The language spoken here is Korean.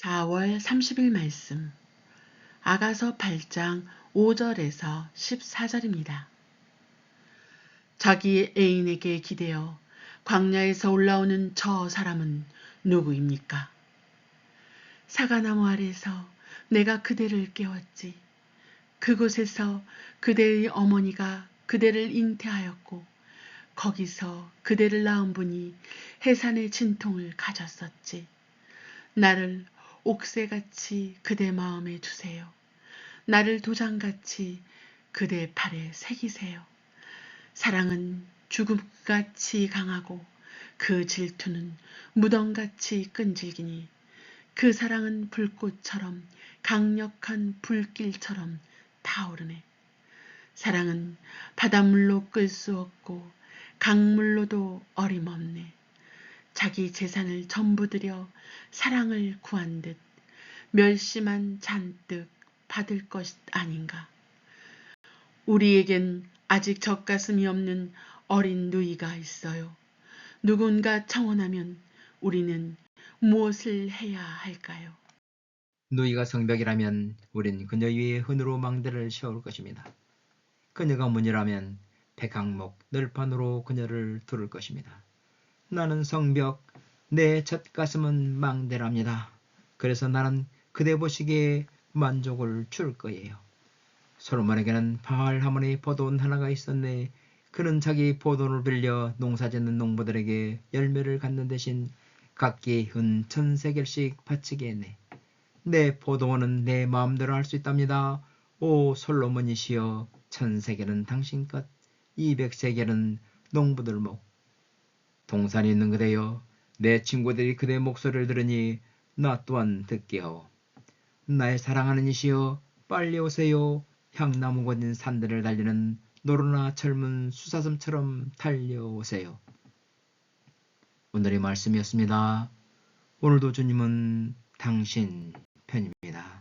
4월 30일 말씀 아가서 8장 5절에서 14절입니다. 자기 애인에게 기대어 광야에서 올라오는 저 사람은 누구입니까? 사과나무 아래서 내가 그대를 깨웠지. 그곳에서 그대의 어머니가 그대를 잉태하였고 거기서 그대를 낳은 분이 해산의 진통을 가졌었지. 나를 옥새같이 그대 마음에 두세요. 나를 도장같이 그대 팔에 새기세요. 사랑은 죽음같이 강하고 그 질투는 무덤같이 끈질기니 그 사랑은 불꽃처럼 강력한 불길처럼 타오르네. 사랑은 바닷물로 끌 수 없고 강물로도 어림없네. 자기 재산을 전부 들여 사랑을 구한 듯 멸시만 잔뜩 받을 것 아닌가. 우리에겐 아직 젖가슴이 없는 어린 누이가 있어요. 누군가 청혼하면 우리는 무엇을 해야 할까요? 누이가 성벽이라면 우린 그녀 위에 흔으로 망대를 세울 것입니다. 그녀가 문이라면 백항목 널판으로 그녀를 두를 것입니다. 나는 성벽, 내 젖가슴은 망대랍니다. 그래서 나는 그대 보시기에 만족을 줄 거예요. 솔로몬에게는 바알 하모니 포도원 하나가 있었네. 그는 자기 포도원을 빌려 농사짓는 농부들에게 열매를 갖는 대신 각기 은 천세겔씩 바치게 했네. 내 포도원은 내 마음대로 할 수 있답니다. 오 솔로몬이시여 천세겔은 당신 것, 이백세겔은 농부들 목. 동산이 있는 그대여 내 친구들이 그대 목소리를 들으니 나 또한 듣게 하오. 나의 사랑하는 이시여 빨리 오세요. 향나무 건진 산들을 달리는 노르나 젊은 수사슴처럼 달려오세요. 오늘의 말씀이었습니다. 오늘도 주님은 당신 편입니다.